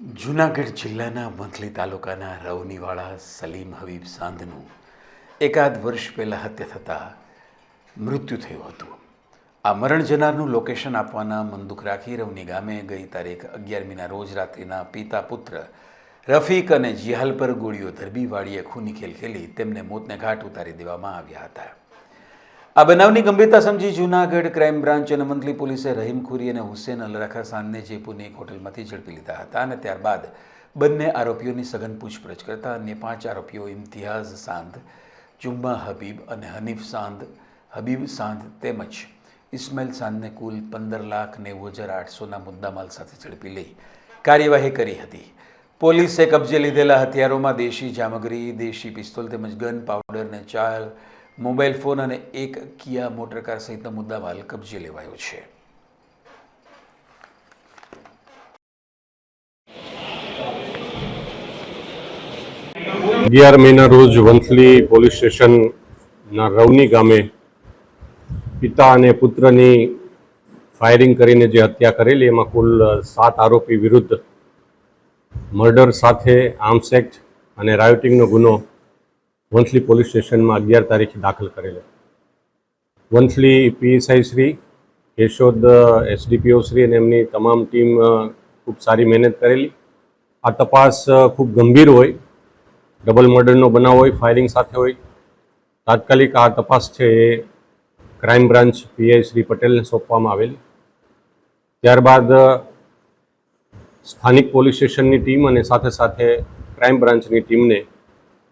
જૂનાગઢ જિલ્લાના મંથલી તાલુકાના રવનીવાળા સલીમ હબીબ સાંધનું એકાદ વર્ષ પહેલાં હત્યા થતાં મૃત્યુ થયું હતું. આ મરણ જનારનું લોકેશન આપવાના મંદુક રાખી રવની ગામે ગઈ તારીખ અગિયારમીના રોજ રાત્રિના પિતા પુત્ર રફીક અને જિહાલ પર ગોળીઓ ધરબી વાળીએ ખૂની ખેલ ખેલી તેમને મોતને ઘાટ ઉતારી દેવામાં આવ્યા હતા. આ બનાવની ગંભીરતા સમજી જૂનાગઢ ક્રાઇમ બ્રાન્ચ અને મંથલી પોલીસે રહીમ અને હુસેન અલરખા સાંદને જયપુરની એક હોટલમાંથી ઝડપી લીધા હતા અને ત્યારબાદ બંને આરોપીઓની સઘન પૂછપરછ કરતા અન્ય પાંચ આરોપીઓ ઇમ્તિયાઝ સાંધ, જુમ્મા હબીબ અને હનીફ સાંધ, હબીબ સાંધ તેમજ ઇસ્માઇલ સાંદને કુલ પંદર લાખ નેવું હજાર આઠસોના મુદ્દામાલ સાથે ઝડપી લઈ કાર્યવાહી કરી હતી. પોલીસે કબજે લીધેલા હથિયારોમાં દેશી જામગરી, દેશી પિસ્તોલ તેમજ ગન પાવડર અને ચાર મોબાઈલ ફોન અને એક કિયા મોટરકાર સહિતનો મુદ્દામાલ કબજે લેવાયો છે. અગિયાર મહિના રોજ વંથલી પોલીસ સ્ટેશનના રવની ગામે પિતા અને પુત્રની ફાયરિંગ કરીને જે હત્યા કરેલી, એમાં કુલ સાત આરોપી વિરુદ્ધ મર્ડર સાથે આર્મ્સ એક્ટ અને રાયોટિંગનો ગુનો વંથલી પોલીસ સ્ટેશનમાં અગિયાર તારીખે દાખલ કરેલો. વંથલી પીએસઆઈ શ્રી, કેશોદ એસડીપીઓ શ્રી અને એમની તમામ ટીમ ખૂબ સારી મહેનત કરેલી. આ તપાસ ખૂબ ગંભીર હોય. ડબલ મર્ડરનો બનાવ હોય, ફાયરિંગ સાથે હોય. તાત્કાલિક આ તપાસ છે એ ક્રાઇમ બ્રાન્ચ પીઆઈ શ્રી પટેલને સોંપવામાં આવેલી. ત્યારબાદ સ્થાનિક પોલીસ સ્ટેશનની ટીમ અને સાથે સાથે ક્રાઇમ બ્રાન્ચની ટીમને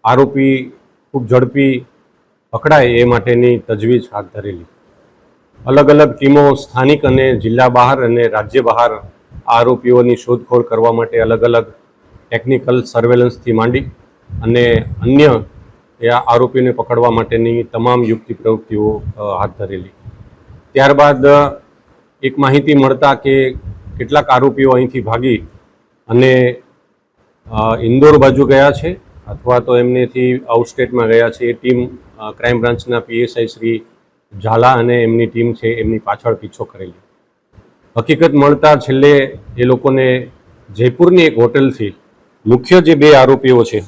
આરોપી ખૂબ ઝડપી પકડાય એ માટેની તજવીજ હાથ ધરેલી. અલગ અલગ ટીમો સ્થાનિક અને જિલ્લા બહાર અને રાજ્ય બહાર આરોપીઓની શોધખોળ કરવા માટે અલગ અલગ ટેકનિકલ સર્વેલન્સથી માંડી અને અન્ય એ આરોપીને પકડવા માટેની તમામ યુક્તિ પ્રવૃત્તિઓ હાથ ધરેલી. ત્યારબાદ એક માહિતી મળતા કે કેટલાક આરોપીઓ અહીંથી ભાગી અને ઇન્દોર બાજુ ગયા છે. અથવા તો એમનેથી આઉટસ્ટેટમાં ગયા છે, એ ટીમ ક્રાઇમ બ્રાન્ચના પીએસઆઈ શ્રી ઝાલા અને એમની ટીમ છે, એમની પાછળ પીછો કરેલી. હકીકત મળતા છેલ્લે એ લોકોને જયપુરની એક હોટલથી મુખ્ય જે બે આરોપીઓ છે,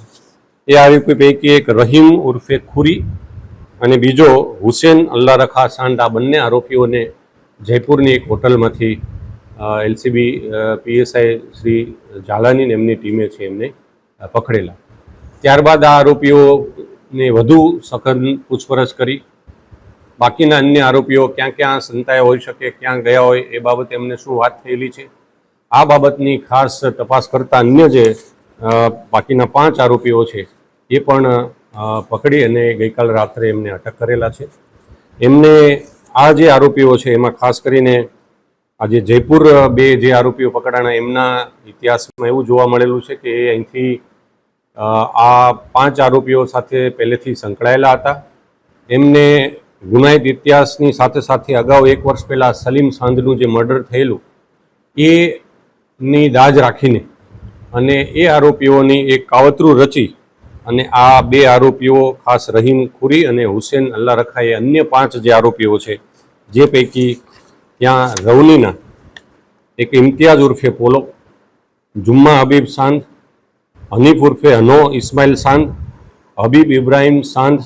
એ આરોપી પૈકી એક રહીમ ઉર્ફે ખુરી અને બીજો હુસેન અલ્લા રખા સાંડ આ બંને આરોપીઓને જયપુરની એક હોટલમાંથી એલસીબી પીએસઆઈ શ્રી ઝાલાની એમની ટીમે છે એમને પકડેલા. ત્યારબાદ આ આરોપીઓને વધુ સઘન પૂછપરછ કરી. બાકીના અન્ય આરોપીઓ ક્યાં ક્યાં સંતાયા હોઈ શકે, ક્યાં ગયા હોય, એ બાબતે એમને શું વાત થયેલી છે? આ બાબતની ખાસ તપાસ કરતા અન્ય જે બાકીના પાંચ આરોપીઓ છે, એ પણ પકડી અને ગઈકાલ રાત્રે એમને અટક કરેલા છે. એમને આ જે આરોપીઓ છે, એમાં ખાસ કરીને આજે જયપુર બે જે આરોપીઓ પકડાણા, એમના ઇતિહાસમાં એવું જોવા મળેલું છે કે એ અહીંથી આ પાંચ આરોપીઓ સાથે પહેલેથી સંકળાયેલા હતા. એમને ગુનાહિત ઇતિહાસની સાથે સાથે અગાઉ એક વર્ષ પહેલાં સલીમ સાંધનું જે મર્ડર થયેલું, એની દાજ રાખીને અને એ આરોપીઓની એક કાવતરું રચી અને આ બે આરોપીઓ ખાસ રહીમ ખુરી અને હુસેન અલ્લા રખા એ અન્ય પાંચ જે આરોપીઓ છે, જે પૈકી ત્યાં રવનીના, એક ઇમ્તિયાઝ ઉર્ફે પોલો, જુમ્મા હબીબ સાંદ હનીફ ઉર્ફે હનો ઇસ્માઇલ સાંદ હબીબ ઇબ્રાહિમ સાંદ